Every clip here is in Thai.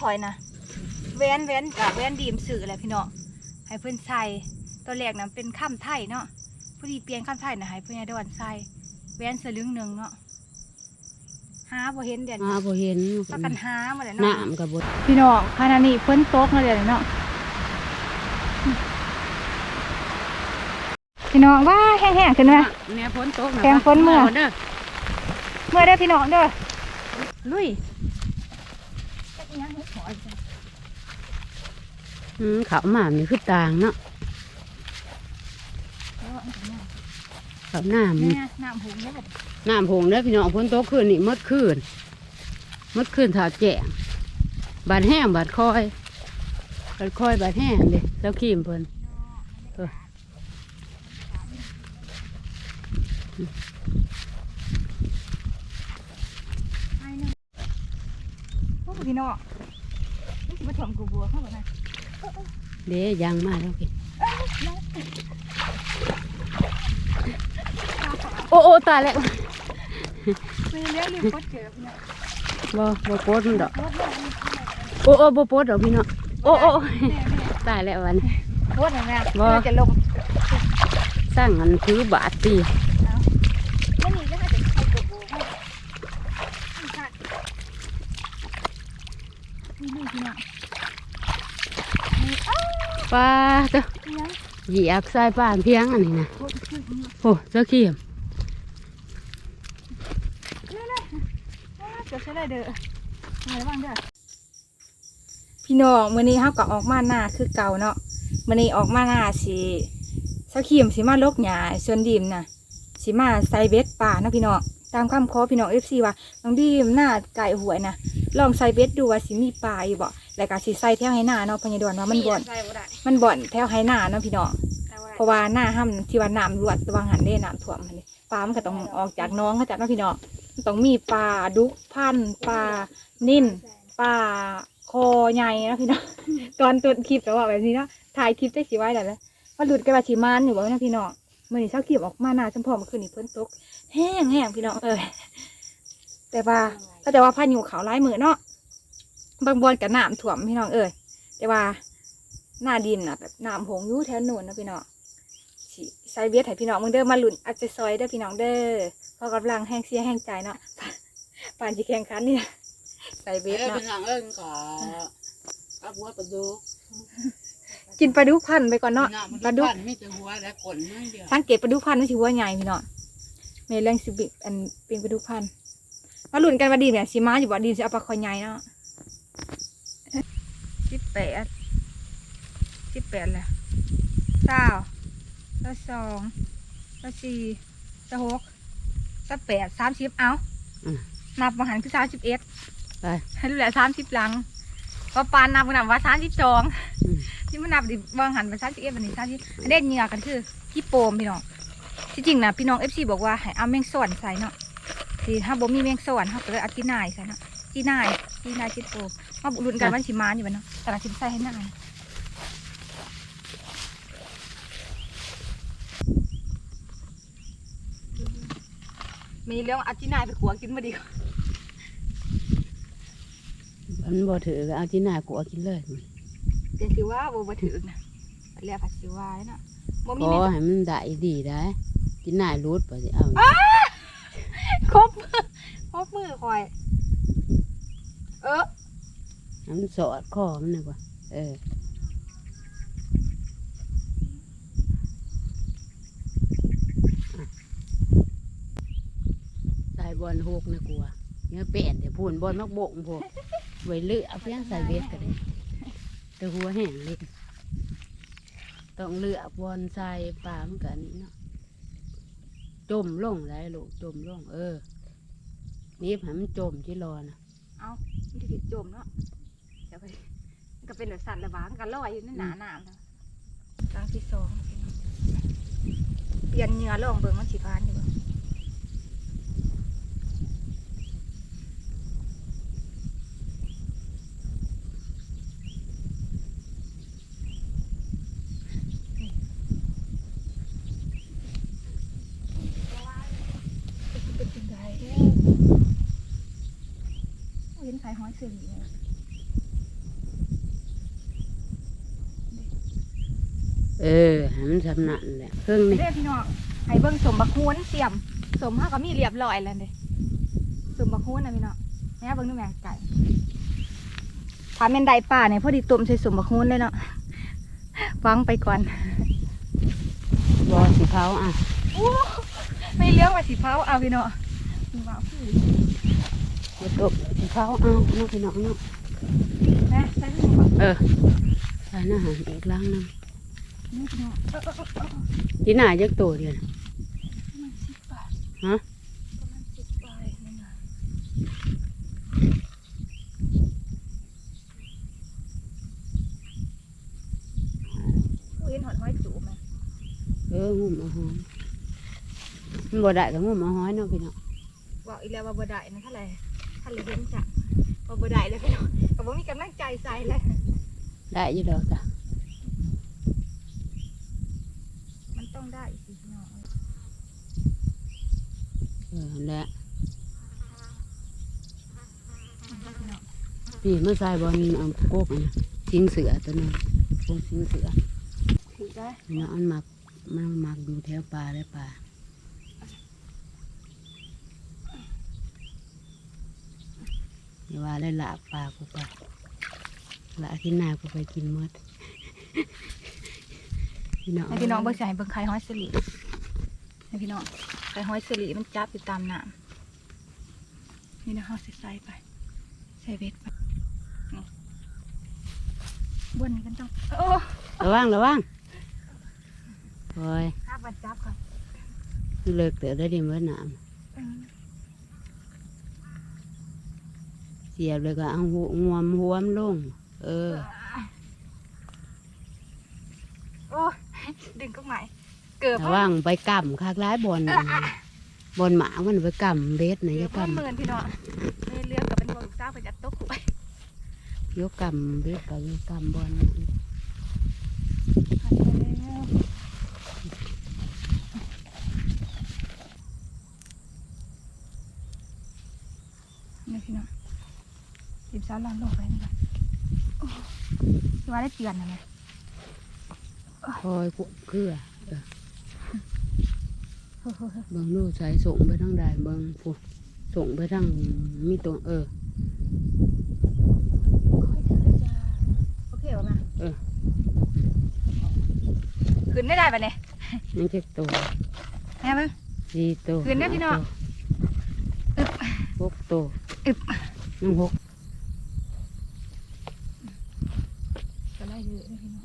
น้องสาวข่อยนะแว่นแว่นกับแว่นดีมสื่อแหละพี่น้องให้เพิ่นใส่ตัวแรกนั้นเป็นข้ามไทยเนาะผู้ดีเปลี่ยนข้ามไทยนะให้เพิ่นให้ดอนใส่แว่นสลึงหนึ่งเนาะหาบ่เห็นเดี๋ยวหานี้บ่เห็นพากันหามาเลยเนาะน้ำก็บ่พี่น้องขณะนี้ฝนตกมาเลยเนาะพี่น้องว่าแห้งๆขึ้นไหมแม่ฝนตกะแกงฝนเมื่อเด้อเมื่อได้อพี่น้องเด้อลุย อืม เขาวหมานี่คือต่างเนาะเขาวน้ำนี่นี่น้ำหุงเนี่ยน้ำผงเด้อพี่น้องฝนตกคืนนี่หมดคืนหมดคืนถาแจ้งบาดแห้งบาดคอยบาดคอยบาดแห้งเด้แล้วขีมเพิ่นพวกพี่น้องนี่สิมาถ่วงกูบัวเข้ามาไหม เด้ยังมาแล้วพี่โอ้โอ้ตายแล้วไม่เลี้ยงลืมกดเกิดพี่น้องบ่บ่โปดมันดอกกดแม่โอ้โอ้บ่โปดดอกพี่น้องโอ้โอ้แม่แม่ตายแล้ววันนี้กดแม่แม่บ่เราจะลงสร้างอันถือบาทตี ไม่หนีก็ให้แต่ใครกูบัวให้นี่นี่พี่น้องนี่อ้าว ปลาเจ้าเหยียบสายป่านเพียงอันนี้นะกดขึ้นนี่โอ้เจ้าขี้มเดี๋ยวใช้ได้เด้อมาระวังเด้อพี่น้องมื้อนี้เฮาก็ออกมาหน้าคือเก่าเนาะมื้อนี้ออกมาหน้าสิเสาขีมสิมาลกหญ้าส่วนดีมน่ะสิมาใส่เบ็ดป่าเนาะพี่น้องตามคำขอพี่น้อง FC ว่าน้องดีมหน้าไก่หวยนะลองใส่เบ็ดดูว่าสิมีปลาอยู่บ่ แล้วก็สิใส่แถวให้หน้าเนาะพญาดวนว่ามันบ่อนมันบ่อนแถวให้หน้าเนาะพี่น้องเพราะว่าหน้าห้ำที่ว่าน้ำรวดตะวังหันได้น้ำท่วมหันนี่ปลามันก็ต้องออกจากหน้องเขาจากเนาะพี่น้องมันต้องมีปลาดุกพันธุ์ปลานิ่นปลาคอใหญ่นะพี่น้อง ตอนต้นคลิปแต่ว่าแบบนี้เนาะถ่ายคลิปได้สีไว้แล้วนะว่าหลุดกันมาชีมานอยู่บ่นะพี่น้องเมื่อนี้เช้าคลิปออกมาหน้าจำพอเมื่อคืนนี้เพิ่นตก แห้งแห้งพี่น้องเออแต่ว่าก็แต่ว่าพายุเขาวร้ายมือเนาะ บางบอนกับน้ำท่วมพี่น้องเออแต่ว่าหน้าดินน่ะแบบน้ำหงอยู่แถวนู้นนะพี่น้องสิใส่เบียดให้พี่น้องมึงเด้อมาหลุนอาจจะซอยเด้อพี่น้องเด้อเพอกำลังแห้งเสียแห้งใจเนาะป่านจีแข่งขันนี่นะใส่เบียดเอ้ยเนาะเป็นหางเอิ้นขอเอาหัวปลาดุกกินปลาดุกพันธุ์ไปก่อนเนาะปลาดุกมีแต่หัวและขนไม่เดียวสังเกตปลาดุกพันธุ์นั่นสิหัวใหญ่พี่น้องเมลงสิบิอันเป็นปลาดุกพันธุ์มาหลุนกันว่าดีเนี่ยสิมาอยู่บ่ดีสิเอาปลาคอยใหญ่เนาะ สิบแปดสิบแปดแหละเก้าแล้วสองแล้วสี่แล้วหกแล้วแปดสามสิบเอานับมาหันคือสามสิบเอ็ดไปให้ดูแลสามสิบหลังพอปานนับมันนับว่าสามสิบสองอืม ที่มันนับดิวางหันไปสามสิบเอ็ดวันนี้สามสิบอันเด็ดเหงื่อกันคือพี่โปมพี่น้องที่จริงนะพี่น้องเอฟซีบอกว่าให้เอาแมงส่วนใส่เนาะที่ถ้าบ่มีแมงส่วนเขาก็เลยเอาจีนายใส่เนาะจีนายจีนายจีโปม มาบุรุนกันวันชิมานอยู่บ้านเนาะแต่ละชิมใส่ให้นายมีเรื่องเอาจีนายไปขัวกินมาดีกว่ามันบ่ถือก็เอาที่หน้ากูเอากินเลยเดี๋ยวสิว่าบ่บ่ถือนะเรียกผัดสิว่าเนาะบ่มีขอแม่นให้มันได้ดีได้ที่หน้ารูดไปสิเอาครบมือครบมือคอย เออให้ มันสอดคอมันนะกว่าเออใส่บอลหกนะกลัวเนี่ยเปลี่ยนเดี๋ยวพูนบอลมักโบกพวกไว้เลือเอาเพียงใส่เวทก็ได้แต่หัวแห้งเลยต้องเลือกบอลใส่ปลามันกันนี่เนาะจมลงได้ลูกจมลงเออนี่ให้มันจมที่รอนะเอามีแต่ผิดจมเนาะ ก็เป็นแบบสัตว์ระบางกันลอยอยู่ในหนาหนามแล้วครั้งที่สองเปลี่ยนเหงื่อลองเบิ่งมันสิพานอยู่บ่เป็นจังไดเด้อโอ้ยเห็นไข่ห้อยเสืออยู่เนี่ย เออให้ มันสำนันแหละเครื่องนี่เด้อพี่น้องให้เบิ่งสมบักฮูนเสียม สมเฮาก็มีเรียบร้อยแล้วเด้สมบักฮูนนะพี่น้องแม่เบิ่งดูแม่ไก่ถ้าแม่นใดป่าเนี่ยพอดีต้มใส่สมบักฮูนเลยเนาะฟังไปก่อนบอสิเผาอะอู้ไม่เลี้ยงว่าสิเผาเอาพี่น้องว้าวพี่เดี๋ยวตบสิเผาเอาน้องพี่น้องเนาะแม่ใส่ถุงก่อนเออใส่อาหารอีกล้างน้นี่พี่น้อง เออเออเออเออำจีน่าจักตัวเดียวน่ะประมาณสิบบาทฮะประมาณสิบบาทนี่นะอุ้ยเห็นหอดห้อยจูบไหมเออหุ่มเอาหอมมันบ่ได้ก็หุ่มเอาห้อยเนาะพี่น้องบอกอีกแล้วว่าบ่ได้นะเท่าไหร่ท่านเลยเห็นจ้ะว่าบ่ได้เลยพี่น้องก็บ่มีกำลังใจใส่เลยได้อยู่ดอกจ้ะ มัน ต้องได้สิพี่น้องเออและพี่น้องพี่มาใส่บอลเอาโกกอันนะสิงเสือตัวนึงพวกสิงเสือถือได้พี่น้องมันมักมันมักดูแถวป่าได้ป่าอย่าว่าได้ละปลากูไปละกินหน้ากูไปกินหมด พี่น้องให้พี่น้องเบิ่งสิให้เบิ่งไข่ห้อยสลีให้พี่น้องไข่ห้อยสลีมันจับอยู่ตามน้ำนี่นะเฮาสิใส่ไปใส่เบ็ดไปนี่บนนี้กันต้องโอ้ระวังระวังโอ้ยข้าบัดจับค่ะเลิกเต๋อได้ดีเมื่อหนามเสียบเลยก็เอาหัวงวมหัวมนลง เออ โอ้ ดึงก็ไหมเกิดระวังไปกำคากร้ายบอลบอลหมามันไปกำเบ็ดนะเกิยดกพ่อหกำมื่นพี่น้องเรือเรือกับเป็นบอลซ่าไปจับโต๊ะขุยยกกำเบ็ดกับยกกำบอลนี่พี่น้องจิบซ้อนลองลงไปนี่ก่อนโอ้ที่ว่าได้เตือนนะแม่ คอยกุเครือเออเบิ่งลูกสายส่งไปทางใดเบิ่งผู้ส่งไปทางมีตัวเออโอเคป่ะแม่เออขึ้นได้ได้ปะเนี่ยมันจะตัวแม่เบิ่งสี่ตัวคืนนะพี่น้องห้าตัวหกตัวอึบยังหกก็ไล่เยอะเลยพี่น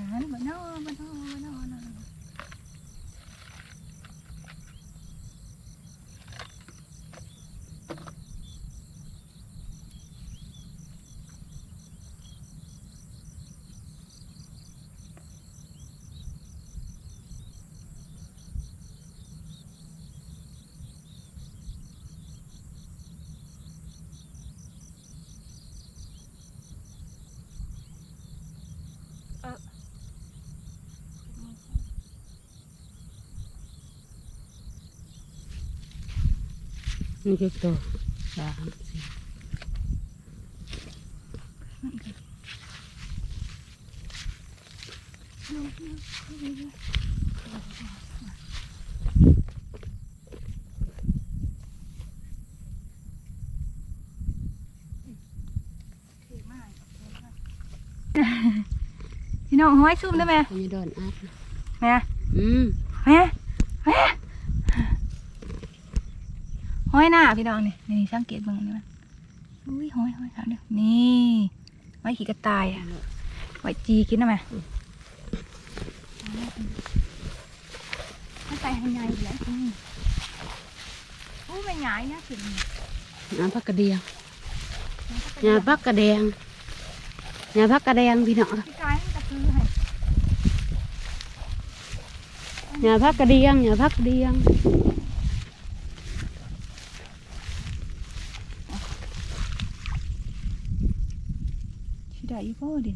้องนั้น บ้านนอกบ้านนอกบ้านนอกบ้านนอก นี่จะตัวสามสี่พี่น้องห้อยซุ่มได้ไหมอันนี้โดนอัดนะแม่อืมแม่แม่ห้ อยหน้าพี่น้องนี่นี่สังเกตเบิ่งอันนี่มันอุ้ยห้อยห้อยครับเนี่ยนี่ไว้ขี่กระต่ายอะไว้จีกินนะแม่ถ้าใส่ให้ใหญ่แล้วอืมอู้ไม่ใหญ่นะสิน้ำพักกระเดียงยาพักกระแดงยาพักกระแดงพี่น้องพี่กายมันจะคือให้ยาพักกระเดียงยาพักกระเดียง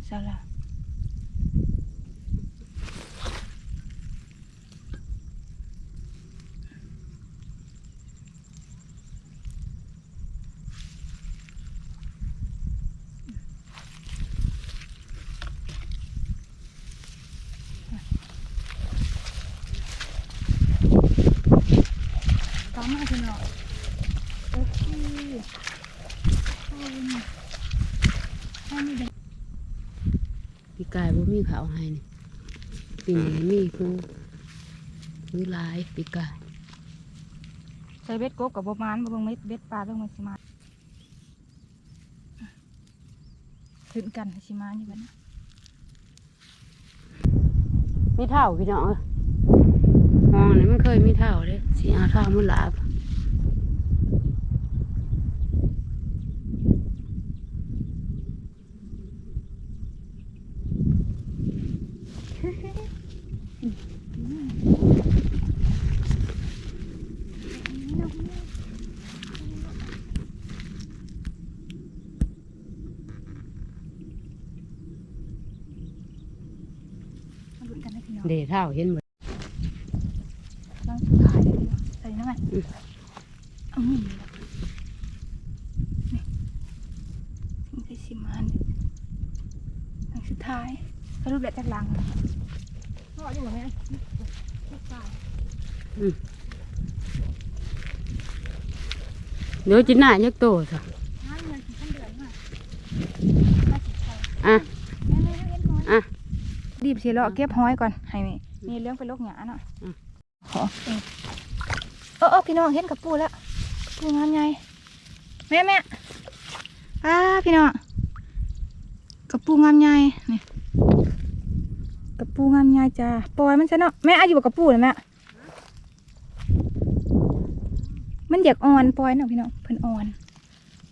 咋了干嘛去呢？ กายบ่มีเขาวให้นี่ปีนี้มีคือคือหลายปีกายใส่เบ็ดกบกับบมานบ่เบิ่งเม็ดเบ็ดปลาเบิ่งมันสิมาขึ้นกันให้สิมาอยู่บัดนี้มีเท่าพี่น้องเอ้ยมองนี่มันเคยมีเท่าเด้สีเอาเท่ามันหลาบ มาลุ้นกันนะพี่น้อง เดเท่าเห็นหมด นั่งสุดท้ายเลยพี่น้องใส่นั่งไง อืม เอาหนีเลยนี่สิ่งที่สิมาเนี่ยนั่งสุดท้ายสรุปแล้วจากหลังพ่ออยู่ไหมลูกชาย เดี๋ยวจิหน้ายักโตสิอะ อะรีบสิเลาะเก็บห้อยก่อน ให้มีมีเรื่องเป็นโรคหยาเนาะอืมขอเออเออพี่น้องเห็นกับปูแล้ว ปูงานใหญ่แม่แม่อ้าพี่น้องกับปูงามใหญ่นี่กับปูงามใหญ่จ้าปล่อยมันซะเนาะแม่อาอยู่กับปูเลยแม่ มันอยากอ่อนปล่อยเนาะพี่น้องเพิ่นอ่อน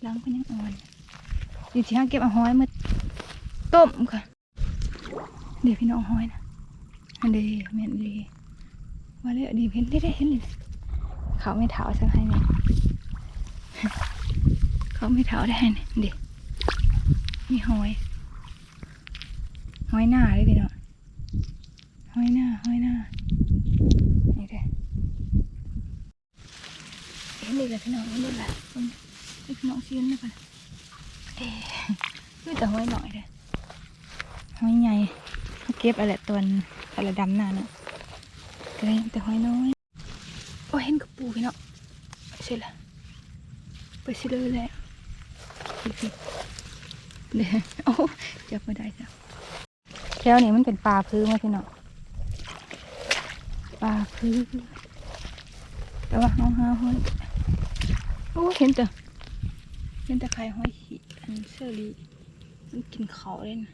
ล้างเพิ่นยังอ่อนอยู่ที่ห้างเก็บเอาห้อยมาต้มค่ะเดี๋ยวพี่น้องห้อยนะอันเดียวแม่นเดีมาเลยดีเห็นได้ได้เห็นเลยเขาไม่เท้าสักให้เนี่ยเขาไม่เท้าได้เนี่ยเดี๋ยวมีหอยหอยหน้าเลยพี่น้องหอยหน้าหอยหน้านี่เด้ นเลยพี่น้องนเลยแหละนี่พี่น้องเชียนเลยกันเด้นี่แต่ห้อยหน่อยเด้อหอยใหญ่เขาเก็บอะไรตัวนอะไรดำหน้าเนาะก็เลยแต่ห้อยน้อยโอ้เห็นกระปูพี่เนาะไปสิละไปสิเลยแหละเดี๋ยวโอ้จับไม่ได้จ้ะแถวนี้มันเป็นปลาพื้นไหมพี่เนาะปลาพื้นแต่ว่าน้องห้าห้อย อ้เห็นแต่เห็นแต่ไข่ห้อยขีอันเซอรี่มันกินเขาเลยนะ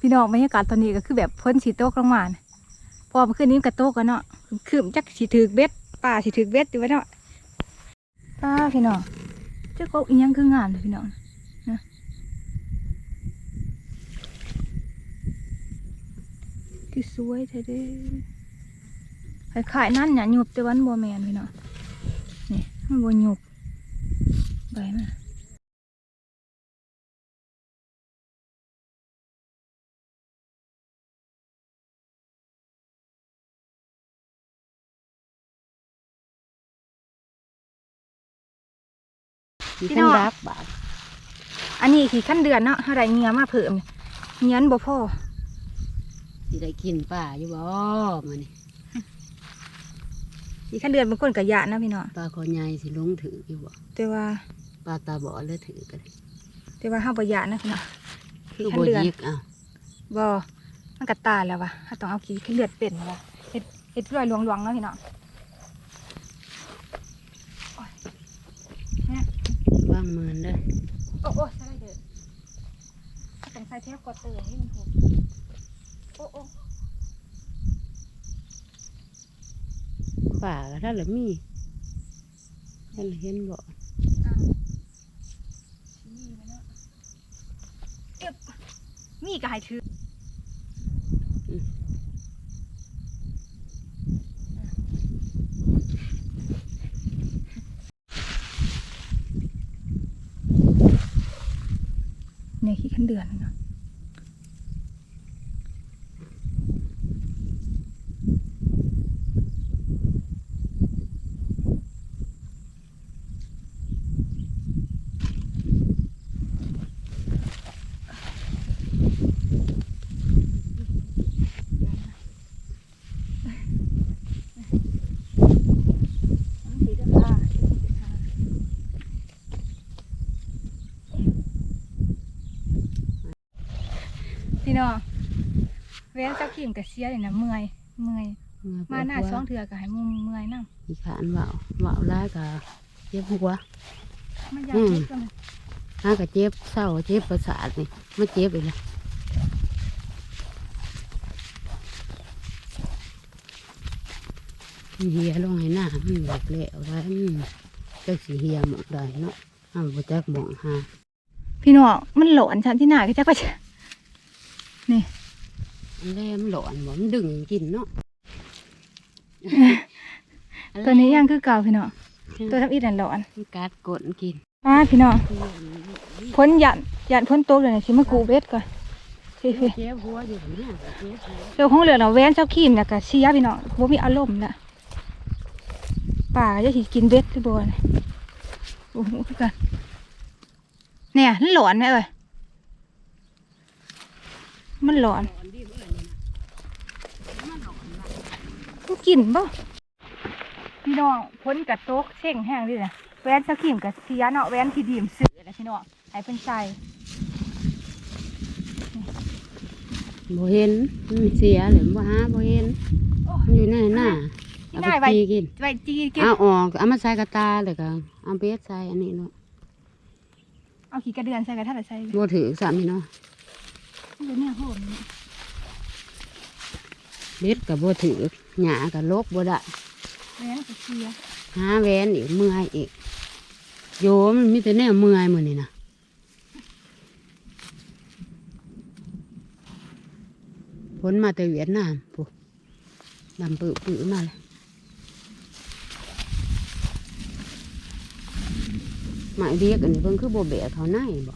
พี่น้องบรรยากาศตอนนี้ก็คือแบบเพ้นสีโต๊ะลงมาน่ะพอมื่อคืนนี้มกระโต๊ะกันเนาะคือมันจักสีถือเบ็ดป่าสีถือเบ็ดอยู่วะเนาะป้าพี่น้องเจ้าก็อีหยังคืองามเลยพี่น้องนะ คือสวยแท้เด้อขายๆนั่นเนี่ยหยุบแต่วันบัวแมนพี่น้องนี่มันบัวหยุบใบมันมีพี่ขั้น้นองรักบาดอันนี้ขี่ขั้นเดือนเนาะเท่าไรเงี้ยมาเพิ่มเงี้ยนบ่พ่อ สิได้กินป่าอยู่บ่มานี่ขี่ขั้นเดือนบางคนกับยะนะพี่น้องปลาคอใหญ่สิลงถืออยู่บ่แต่ว่าปลาตาบอดเลยถือกันแต่ว่าห้าบ่ยะนะพี่น้องคือขั้นบ่เดือนยิกอะบ่มันกัตายแล้ววะถ้าต้องเอาขี่ขั้นเดือนเป็นวะเฮ็ดเฮ็ดรอยหลวงๆเนาะพี่น้องโอ้ยแม่ว่างมือนเด้อโอ้โอ้ใส่ได้เด้อถ้าต้องใส่เทปกอเตอร์ให้มันถูก ฝ่าก็ถ้าละมีท่นเห็นบ่มีไว้เนาะเอ๊บมีก็ให้ถือ เนี่ยขี้ขันเดือนเนาะ พี่น้องแว้นเจ้าขีมกับเสียเลยนะเมื่อยเมื่อย มาหน้าช่องเถื่อกับให้มุมเมื่อยนั่งอีขานเบาเบาร้ายกับเจ็บหัวมันอยากอืมคิดกันหากับเจ็บเศร้าเจ็บประสาทนี่มาเจ็บอีกแล้วมันเฮียลงให้หน้ามันหลักแล้วไว้มันจักสีเฮียหมดได้เนาะห้ามบ่จักหมองหาพี่น้องมันหลอนฉันที่หน้าก็จะก็จะ นี่อันแรกมันหลอนบ่มันดึงกินเนาะตัวนี้ยังคือเก่าพี่น้องตัวทับอีดันหลอนมันกัดกดกินมาพี่น้องพ้นหยันหยันพ้นโต๊ะเลยนะชิมากูเบ็ดก่อนพี่พี่เจ็บหัวอยู่เนี่ยเจ็บหัวเจ้าของเรือเราะแว้นเจ้าขีมเนี่ยกะเชียพี่น้องบ่มีอารมณ์นะป่าจะสิกินเบ็ดหรือบ่เนี่ยโอ้โหคือกันเนี่ยมันหลอนไหมเอ่ย มันหลอนหลอนดิเอ้ยนี่นะมันหลอนว่ะมันกินบ่พี่น้องพ้นกับโต๊ะเช่งแห้งดิเนี่ยแว้นเจ้าขีมกับเชียเนาะแว้นที่ดีมสื่อนะพี่น้องให้เป็นใจบ่เห็นมันเสียหรือบ่หาบ่เห็นโอ้มันอยู่ในหน้าที่เอาได้ไปไว้ตีกินไว้จีกินเอาออกเอามาใส่กระตาเลยก็เอาเบสใส่อันนี้เนาะเอาขี้กระเดือนใส่กระทะใส่บ่ถือสามีเนาะมัน เป็นเนี่ยโหมเบสกับบ่ถือหยากับลกบ่ได้แว้นกับเชียหาแหวนอีกเมื่อยอีก โยมันมีแต่แนวเมื่อยมื้อนี่นะผลมาแต่เวียดนามปุ๊ดำปื้อปื้อมาเลยหมายเรียกอันนี้เพิ่นคือบ่แบกเขาในบ่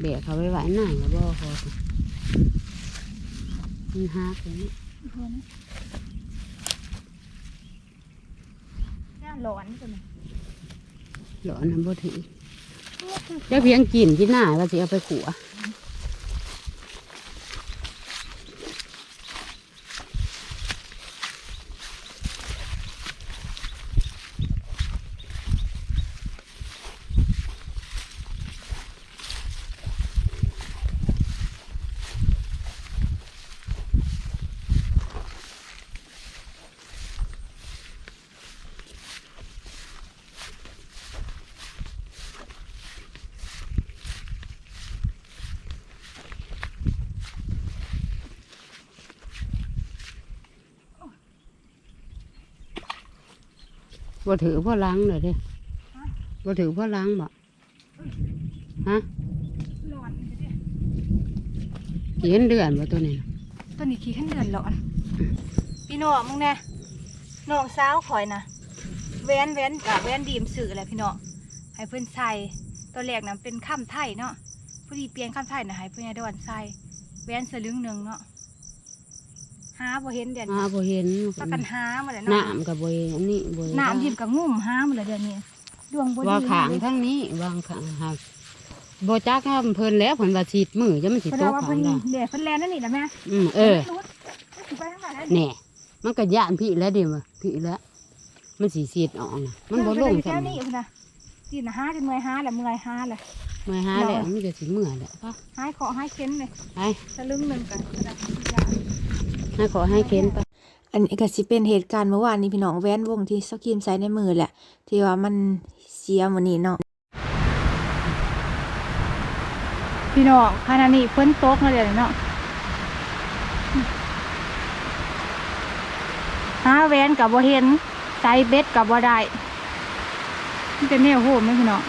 แบกเขาไว้ไว้ในก็บ่พอสิมันหาตัวนี้ย่าหลอนจังเลยหลอนนะบ่ถือเดี๋ยวเพียงกินกินหน้าว่าสิเอาไปขัว บ่ถือพ่อล้างเลยเด้บ่ถือพ่อล้างบ่ฮะหลอนเด้อเห็นเดือนบ่ตัวนี้น่ะตัวนี้ขี้ขันเดือนหลอนพี่น้องมึงแน่น้องสาวข่อยนะแว้นแว้นกับแว้นดีมสื่อแหละพี่น้องให้เพิ่นใส่ตัวแรกนั้นเป็นข้ามไทยเนาะพอดีเปลี่ยนข้ามไทยนะให้เพิ่นให้ดอนใส่แว้นสลึงหนึ่งเนาะ หาบ่เห็นเดือนหาบ่เห็นปกันหามาเลยน้เนาะำกับบ่เห็นอันนี้บ่เห็นน้ำยิบกับงุ่มหามาเลยเดือนนี้ดวงบ่ดีว่าขางทั้งนี้วางขางหักบ่จักว่าเพิ่นแล้วเพิ่นว่าฉีดมือจะมันสิแสตดงกว่าขาเพิ่งนได้เดี๋ยวเพิ่นแลนนั่นนี่แหละแม่อืมเออ รู้สิไปทางไหนแล้วแหน่มันก็ย่านพี่แล้วเดี๋ยวมาพี่แล้วมันสีเสียดออกนะมันบ่ลงแค่กันนี้พุ่นน่ะจีนหาจนเมื่อยหาแหละเมื่อยหาแหละ เมื่อหาแล้วมันจะสิเมื่อยแหละป่ะหายคอหายเค้นเลยไป สลึงหนึ่งกัน ให้ขอให้เค้นไป อันนี้ก็สิเป็นเหตุการณ์เมื่อวานนี้พี่น้องแว้นวงที่สกิมใส่ในมือแหละ ที่ว่ามันเสียมื้อนี้เนาะพี่น้องขณะนี้ฝนตกแล้วเดี๋ยวนี้เนาะหาแว้นกับบ่เห็นใส่เบ็ดกับบ่ได้มันเป็นแนวโหมไหมพี่น้อง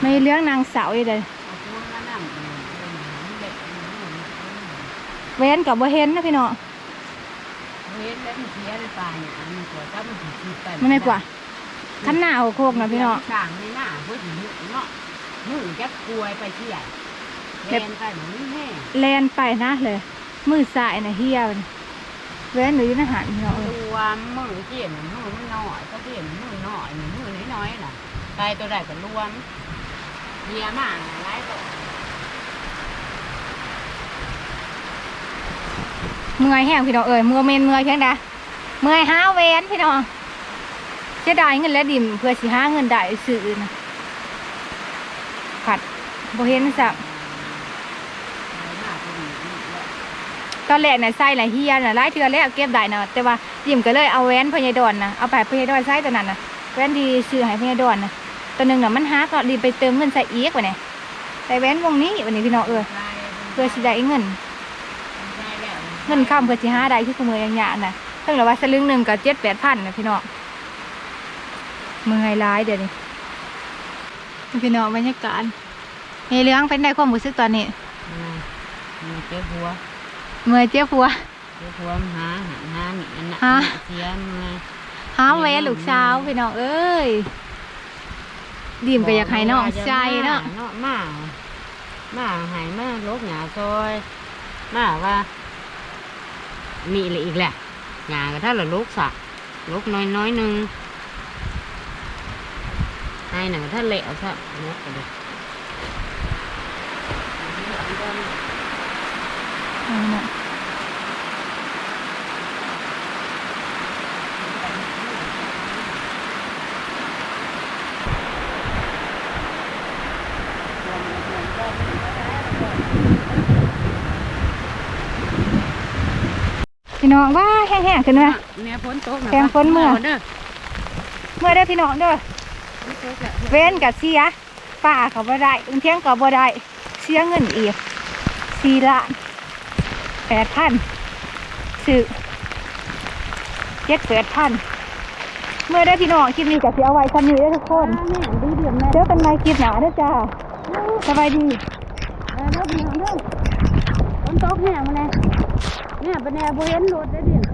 ไม่เรื่องนางสาวอีกเลย แว้นกับบ่เห็นนะพี่น้องเห็นแล้วมันเสียเลยปลาเนี่ยมันกว่าถ้ามันสิฉีดไปมันไม่กว่าขันหน้าเอาโคกนะพี่น้องสร้างในหน้าเพิ่นสิมือเนาะมือจะกลวยไปเที่ยแทนไปเหมือนแห้งแลนไปนะเลย มือสายนะเฮียมันแว้นหรืออาหารพี่น้องเอ้ยรวมมือเกี่ยนมือมันน้อยก็เกี่ยนมือน้อยมือน้อยๆน่ะไปตัวใดก็รวมเยียมากหลายตัว เมื่อยแห้งพี่น้องเอ้ยเมื่อเมนเมื่อยเพียงใดเมื่อยห้าแว้นพี่น้องจะได้เงินและดิมเพื่อสิห้าเงินได้ซื้อนะผัดบ่เห็นสักหน้าเป็นอย่างนี้แหละตอนแรกน่ะใส่น่ะเฮียน่ะหลายเทือแล้วเก็บได้นะแต่ว่ายิ้มก็เลยเอาแหวนพญาดอนนะเอาไปพญาดอนใส่ตัวนั้นนะแหวนที่ซื้อให้พญาดอนนะตัวหนึงน่ะมันหักก็รีไปเติมเงินใส่อีกว่านี่ใส่แหวนวงนี้วันนี้พี่น้องเออเพื่อสิได้เงิน เงินข้ามเพื่อสิหาได้คือขโมยอย่างยากน่ะเพิ่งละว่าสลึงหนึ่งก็เจ็ดแปดพันนะพี่น้องเมื่อยร้ายเดี๋ยวนี้พี่น้องบรรยากาศเฮเลี้ยงเป็นได้ความรู้สึกตอนนี้อ่ามันเจ็บหัวเมื่อยเจ็บหัวเจ็บหัวมันหาหาหาหนีอันนั้นหาเสียมันเลยหาแหวนลูกสาวพี่น้องเอ้ยดีมก็อยากให้น้องใจเนาะเนาะมามาให้มาลกหยาซอยมาว่า มีอะไรอีกแหละหยาก็ถ้าเราลกสักลกน้อยน้อยหนึ่งให้หนังถ้าเละซะลกไปเลยเอ พี่น้องว่าแห้งๆขึ้นไหมเนี่ยฝนตกะแกงฝนเมื่อเด้อเมื่อได้อพี่น้องเด้อฝนตกอะเว้นกับเสียป้าเขาบ่ได้อึงเทียงก็บ่ได้เสียเงินอีกสี่ล้านแปดพันซื้อเจ็ดแปดพันเมื่อได้พี่น้องคลิปนี้ก็สิเอาไว้ซ้ำนี้เด้อทุกคนแม่ดีเดือดแม่เจอกันใหม่คลิปหน้าเด้อจ้าสบายดีเออเด้อพี่น้องเด้อฝนตกแห้งมาเลย เนี่ยเป็นแ